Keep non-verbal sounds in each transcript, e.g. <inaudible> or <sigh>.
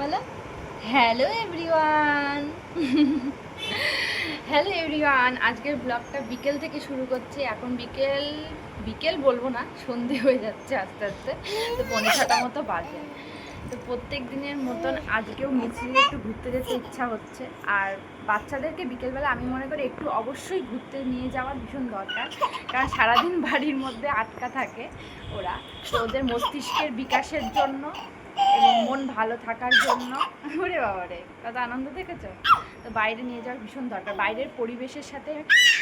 বলো? Hello everyone hello everyone আজকের ব্লগটা বিকেল থেকে শুরু করছি। এখন বিকেল বিকেল বলব না, সন্ধে হয়ে যাচ্ছে আস্তে আস্তে। তো পনেরো মতো বাজে। তো প্রত্যেক দিনের মতন আজকেও মিছিল একটু ঘুরতে যেতে ইচ্ছা হচ্ছে। আর বাচ্চাদেরকে বিকেলবেলা আমি মনে করি একটু অবশ্যই ঘুরতে নিয়ে যাওয়া ভীষণ দরকার। কারণ সারাদিন বাড়ির মধ্যে আটকা থাকে ওরা। তো ওদের মস্তিষ্কের বিকাশের জন্য এবং মন ভালো থাকার জন্য। ওরে বাবারে, কত আনন্দ দেখেছ? তো বাইরে নিয়ে যাওয়ার ভীষণ দরকার। বাইরের পরিবেশের সাথে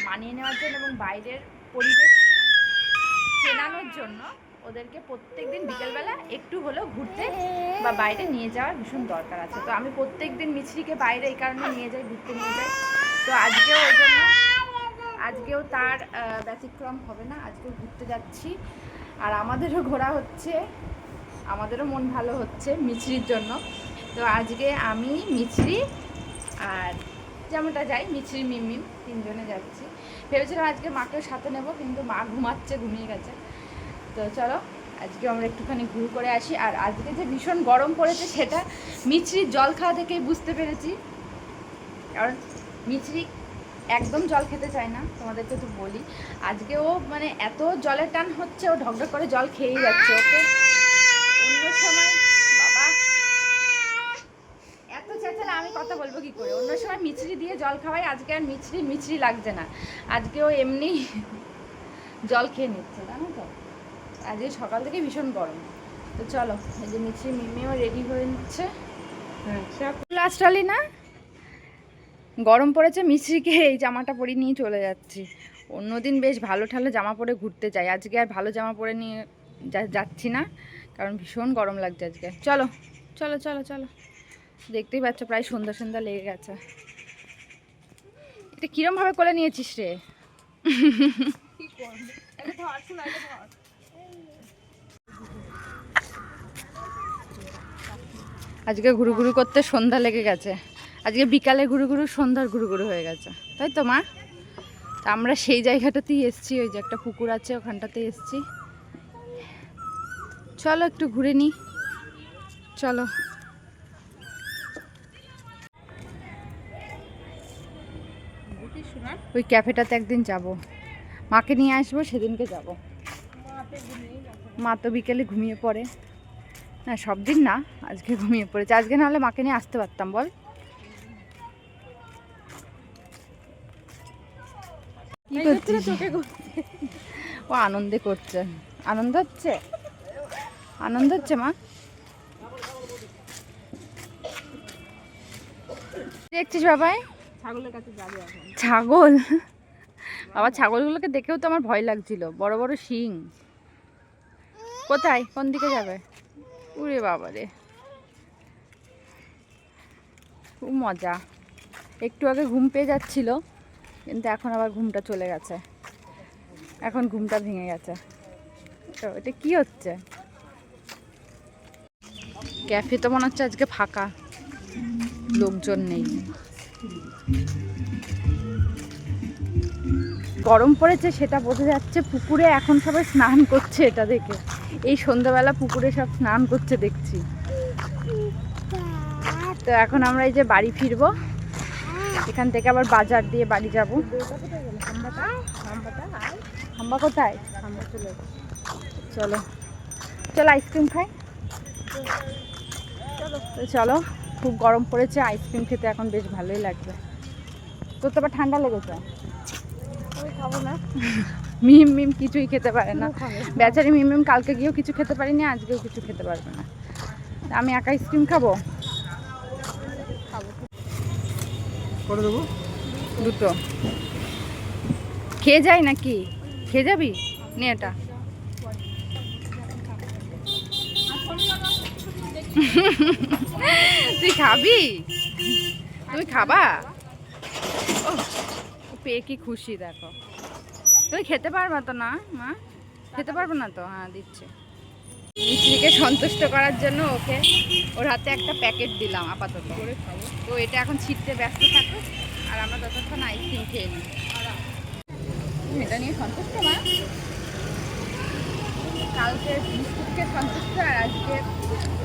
মানিয়ে নেওয়ার জন্য এবং বাইরের পরিবেশ চেনানোর জন্য ওদেরকে প্রত্যেক দিন বিকেলবেলা একটু হলেও ঘুরতে বা বাইরে নিয়ে যাওয়ার ভীষণ দরকার আছে। তো আমি প্রত্যেক দিন মিছরিকে বাইরে এই কারণে নিয়ে যাই, ঘুরতে নিয়ে যাই। তো আজকেও ওই জন্য, আজকেও তার ব্যতিক্রম হবে না। আজকেও ঘুরতে যাচ্ছি। আর আমাদেরও ঘোরা হচ্ছে। আমাদেরও মন ভালো হচ্ছে মিছরির জন্য। তো আজকে আমি, মিছরি আর যেমনটা যাই, মিছরি মিমিম তিনজনে যাচ্ছি। ভেবেছিলাম আজকে মাকেও সাথে নেব, কিন্তু মা ঘুমাচ্ছে, ঘুমিয়ে গেছে। তো চলো, আজকে আমরা একটুখানি ঘুর করে আসি। আর আজকে যে ভীষণ গরম পড়েছে সেটা মিছরির জল খাওয়া থেকেই বুঝতে পেরেছি। কারণ মিছরি একদম জল খেতে চায় না, তোমাদেরকে তো বলি। আজকে ও মানে এত জলের টান হচ্ছে, ও ঢকঢক করে জল খেয়েই যাচ্ছে। ওকে অন্য সময়? বাবা। এত চেঁচালে আমি কথা বলব কি করে? অন্য সময় মিছরি দিয়ে জল খাওয়াই আজকে আর মিছরি মিছরি লাগছে না। আজকে ও এমনি জল খেয়ে নিচ্ছে জানো তো? আজকে সকাল থেকে ভীষণ গরম। তো চলো এই যে মিছরি মিমিও রেডি হয়ে নিচ্ছে। লাস্টালি না? গরম পড়েছে মিছরিকে এই জামাটা পরে নিয়ে চলে যাচ্ছি। অন্যদিন বেশ ভালো ঠালো জামা পরে ঘুরতে যাই। আজকে আর ভালো জামা পরে নিয়ে যাচ্ছি না। কারণ ভীষণ গরম লাগছে আজকে। চলো চলো চলো চলো। দেখতেই পাচ্ছ প্রায় সন্ধ্যা সন্ধ্যা লেগে গেছে। এটা কিরমভাবে কোলে নিয়েছিস রে? আজকে ঘুরু ঘুরু করতে সন্ধ্যা লেগে গেছে। আজকে বিকালে ঘুরু ঘুরু, সন্ধ্যার ঘুরু ঘুরু হয়ে গেছে। তাই তো, মা? আমরা সেই জায়গাটাতেই এসছি, ওই যে একটা পুকুর আছে, ওখানটাতেই এসছি। চলো একটু ঘুরে নিই চলো। ওই ক্যাফেটাতে একদিন যাব। মাকে নিয়ে আসব সেদিনকে যাব। মা তো বিকেলে ঘুমিয়ে পড়ে। না সব দিন না আজকে ঘুমিয়ে পড়েছে। আজকে নাহলে মাকে নিয়ে আসতে পারতাম বল। ও আনন্দে করছে। আনন্দ হচ্ছে? আনন্দ হচ্ছে মা। দেখছিস বাবাই? ছাগলের কাছে যাবে ছাগল? বাবা ছাগলগুলোকে দেখেও তো আমার ভয় লাগছিল। বড় বড় শিং। কোথায়? কোন দিকে যাবে? উরে বাবা রে। খুব মজা। একটু আগে ঘুম পেয়ে যাচ্ছিল কিন্তু এখন আবার ঘুমটা চলে গেছে। এখন ঘুমটা ভেঙে গেছে। তো এটা কি হচ্ছে? ক্যাফে তো মনে হচ্ছে আজকে ফাঁকা। লোকজন নেই। গরম পড়েছে, সেটা বোঝা যাচ্ছে। পুকুরে এখন সবাই স্নান করছে এটা দেখে। এই সন্ধ্যাবেলা পুকুরে সব স্নান করছে দেখছি। তো এখন আমরা এই যে বাড়ি ফিরবো। এখান থেকে আবার বাজার দিয়ে বাড়ি যাব। কোথায়? চলো চলো। আইসক্রিম খাই। তো চলো খুব গরম পড়েছে আইসক্রিম খেতে এখন বেশ ভালোই লাগবে। তোর তো আবার ঠান্ডা লেগেছে? খাব না। মিম মিম কিছুই খেতে পারে না। বেচারি মিম মিম কালকে গিয়েও কিছু খেতে পারিনি আজকেও কিছু খেতে পারবে না। আমি একা আইসক্রিম খাব খাব? করে দেবো? দুটো। খেয়ে যাই নাকি? খেয়ে যাবি? নে এটা। তুই খাবি? তুমি খাবা? ও, পেয়ে কি খুশি, দেখো। তুমি খেতে পারবা তো না, মা? খেতে পারব না তো? হ্যাঁ দিচ্ছে। মিস্ত্রিকে সন্তুষ্ট করার জন্য ওকে ওর হাতে একটা প্যাকেট দিলাম আপাতত। তো এটা এখন ছিটতে ব্যস্ত থাকুক আর আমরা ততক্ষণ আইসক্রিম খেয়ে নিই। এটা নিয়ে সন্তুষ্ট, মা? কালকে বিস্কুটকে সন্তুষ্ট আর আজকে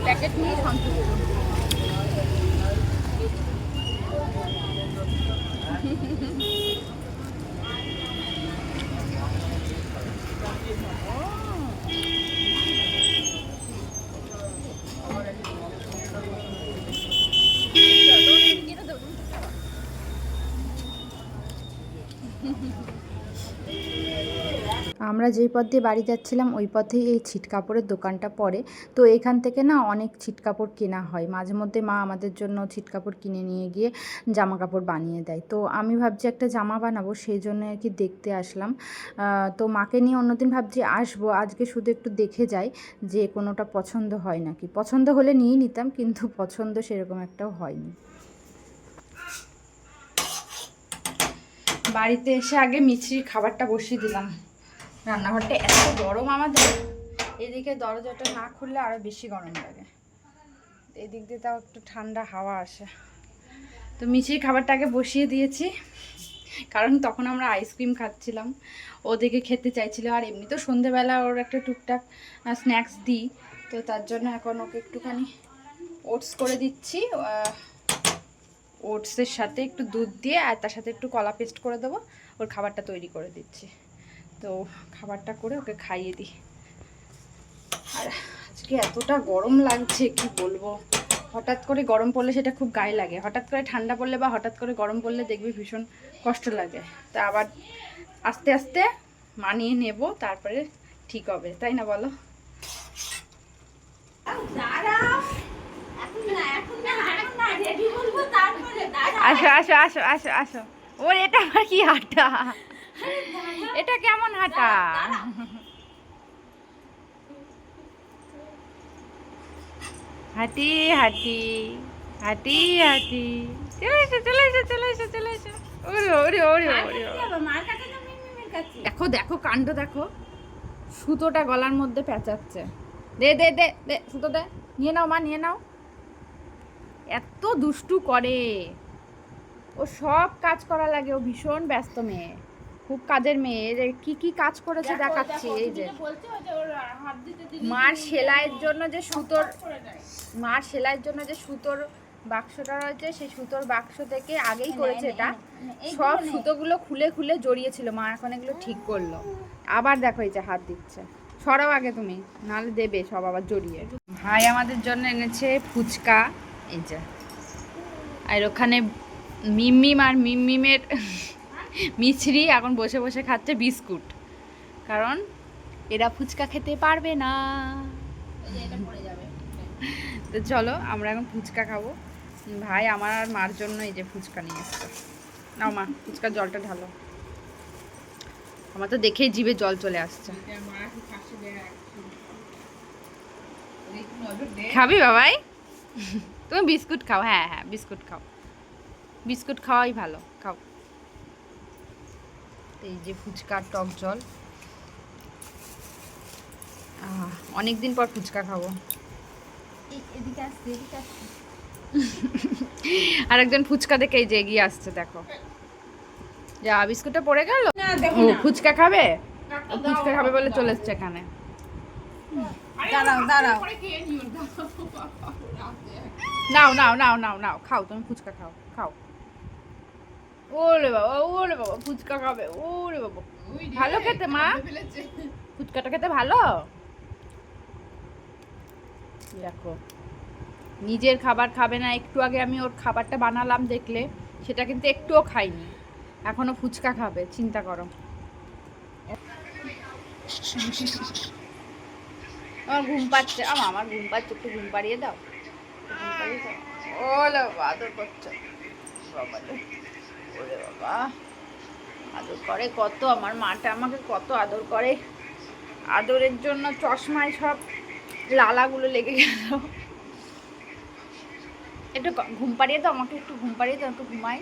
প্যাকেট নিয়ে সন্তুষ্ট। <laughs> আমরা যেই পথ দিয়ে বাড়ি যাচ্ছিলাম, ওই পথেই এই ছিট কাপড়ের দোকানটা পড়ে। তো এখান থেকে না অনেক ছিট কাপড় কেনা হয়। মাঝে মধ্যে মা আমাদের জন্য ছিট কাপড় কিনে নিয়ে গিয়ে জামা কাপড় বানিয়ে দেয়। তো আমি ভাবছি একটা জামা বানাবো, সেই জন্য আর কি দেখতে আসলাম। তো মাকে নিয়ে অন্যদিন ভাবছি আসব। আজকে শুধু একটু দেখে যাই যে কোনোটা পছন্দ হয় নাকি। পছন্দ হলে নিয়ে নিতাম, কিন্তু পছন্দ সেরকম একটাও হয়নি। বাড়িতে এসে আগে মিছরির খাবারটা বসিয়ে দিলাম। রান্নাঘরটা এত গরম আমাদের। এদিকে দরজাটা না খুললে আরও বেশি গরম লাগে। এদিক দিয়ে তাও একটু ঠান্ডা হাওয়া আসে। তো মিছির খাবারটা আগে বসিয়ে দিয়েছি। কারণ তখন আমরা আইসক্রিম খাচ্ছিলাম। ওদিকে খেতে চাইছিল। আর এমনি তো সন্ধেবেলা ওর একটা টুকটাক স্ন্যাক্স দিই। তো তার জন্য এখন ওকে একটুখানি ওটস করে দিচ্ছি। ওটসের সাথে একটু দুধ দিয়ে আর তার সাথে একটু কলা পেস্ট করে দেবো। ওর খাবারটা তৈরি করে দিচ্ছি। তো খাবারটা করে ওকে খাইয়ে দিই। আর আজকে এতটা গরম লাগছে কি বলব? হঠাৎ করে গরম পড়লে সেটা খুব গায়ে লাগে। হঠাৎ করে ঠান্ডা পড়লে বা হঠাৎ করে গরম পড়লে দেখবি ভীষণ কষ্ট লাগে। তা আবার আস্তে আস্তে মানিয়ে নেব তারপরে ঠিক হবে। তাই না বলো? আসো আসো আসো আসো আসো। ওর এটা আমার কি হাঁটা <laughs> এটা কেমন হাঁটা? হাঁটি হাঁটি হাঁটি হাঁটি। চলে এসো চলে এসো চলে এসো চলে এসো। ওরে ওরে ওরে ওরে দেখো দেখো কাণ্ড দেখো। সুতোটা গলার মধ্যে পেঁচাচ্ছে দে দে দে দে সুতো দে। নিয়ে নাও মা নিয়ে নাও। এত দুষ্টু করে। ও সব কাজ করা লাগে ও ভীষণ ব্যস্ত মেয়ে। খুব কাজের মেয়ে এই যে কি কি কাজ করেছে দেখাচ্ছি এই যে। মার সেলাইয়ের জন্য যে সুতোর মার সেলাইয়ের জন্য যে সুতোর বাক্সটা রয়েছে সেই সুতোর বাক্স থেকে আগেই করেছে এটা। সব সুতোগুলো খুলে খুলে জড়িয়েছিল মা এখন এগুলো ঠিক করল। আবার দেখো এই যে হাত দিচ্ছে। সরাও আগে তুমি নাহলে দেবে সব আবার জড়িয়ে। ভাই আমাদের জন্য এনেছে ফুচকা এই যে। আর ওখানে মিমিম আর মিমিমের মিছরি এখন বসে বসে খাচ্ছে বিস্কুট। কারণ এরা ফুচকা খেতে পারবে না। তো চলো, আমরা এখন ফুচকা খাব। ভাই, আমার আর মার জন্য এই যে ফুচকা নিয়ে এসছে। নাও মা, ফুচকার জলটা ঢালো। আমার তো দেখেই জিভে জল চলে আসছে। খাবি বাবাই? তুমি বিস্কুট খাও হ্যাঁ হ্যাঁ বিস্কুট খাও। বিস্কুট খাওয়াই ভালো। এই যে ফুচকার টক জল। অনেক দিন পর ফুচকা খাব। <laughs> আর একজন ফুচকা দেখে এই যে এগিয়ে আসছে দেখো। যা বিস্কুটটা পড়ে গেল? ও ফুচকা খাবে? ফুচকা খাবে বলে চলে এসছে এখানে। দাঁড়াও দাঁড়াও। <laughs> নাও নাও নাও নাও নাও খাও তুমি ফুচকা খাও খাও। ওরে বাবা ওরে বাবা ফুচকা খাবে ওরে বাবা। ভালো খেতে মা? ফুচকাটা খেতে ভালো? দেখো নিজের খাবার খাবে না একটু আগে আমি ওর খাবারটা বানালাম দেখলে সেটা কিন্তু একটুও খাইনি। এখনও ফুচকা খাবে চিন্তা করো। আমার ঘুম পাচ্ছে আমা আমার ঘুম পাচ্ছে একটু ঘুম পাড়িয়ে দাও। ঘুম পাড়িয়ে দাও। ওলে বাবা আদর করছে। বাবা। ওরে বাবা। আদর করে কত, আমার মাটা আমাকে কত আদর করে। আদরের জন্য চশমায় সব লালাগুলো লেগে গেল। একটু ঘুম পাড়িয়ে দাও, আমাকে একটু ঘুম পাড়িয়ে দাও, একটু ঘুমাই।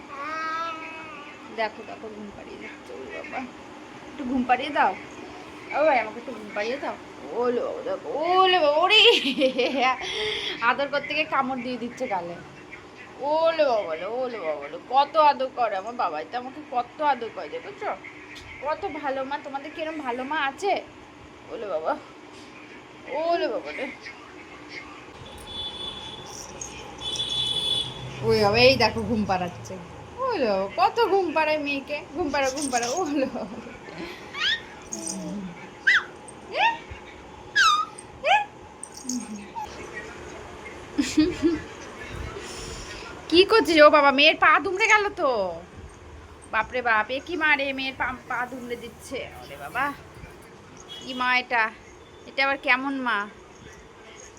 দেখো দেখো, ঘুম পাড়িয়ে দিচ্ছে ওরে বাবা। একটু ঘুম পাড়িয়ে দাও। ও ভাই, আমাকে একটু ঘুম পাড়িয়ে দাও। ওলো, দেখো, ওলো, ওরে। আদর করতে গিয়ে কামড় দিয়ে দিচ্ছে গালে। ওলে বাবা বলে ওলে বাবা বলে কত আদর করে আমার বাবাই তো আমাকে কত আদর করে, দেখেছ? কত ভালো মা, তোমাদের কিরম ভালো মা আছে? ওলে বাবা ওলে বাবা রে। ওই বাবা, এই দেখো ঘুম পাড়াচ্ছে। ওলে কত ঘুম পাড়ায় মেয়েকে, ঘুম পাড়া ঘুম পাড়া, ওলে বাবা কি করছিস? ও বাবা, মেয়ের পা দুমড়ে গেল তো। বাপরে বাপ, এ কি মারে মেয়ের পা পা দুমড়ে দিচ্ছে। ওরে বাবা, কি মা এটা? এটা আবার কেমন মা?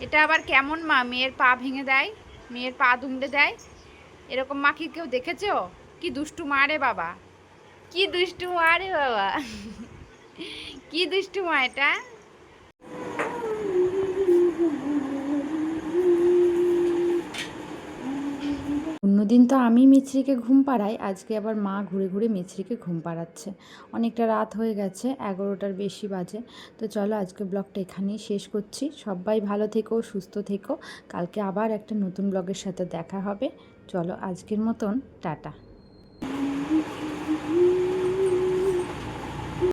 এটা আবার কেমন মা? মেয়ের পা ভেঙে দেয়, মেয়ের পা দুমড়ে দেয়। এরকম মা কি কেউ দেখেছ? কি দুষ্টু মা রে বাবা। কি দুষ্টু মা রে বাবা। কি দুষ্টু মা এটা? অন্যদিন তো আমি মিছরিকে ঘুম পাড়াই, আজকে আবার মা ঘুরে ঘুরে মিছরিকে ঘুম পাড়াচ্ছে। অনেকটা রাত হয়ে গেছে, এগারোটার বেশি বাজে। তো চলো আজকে ব্লগটা এখানেই শেষ করছি। সবাই ভালো থেকো, সুস্থ থেকো। কালকে আবার একটা নতুন ব্লগের সাথে দেখা হবে। চলো আজকের মতন, টাটা।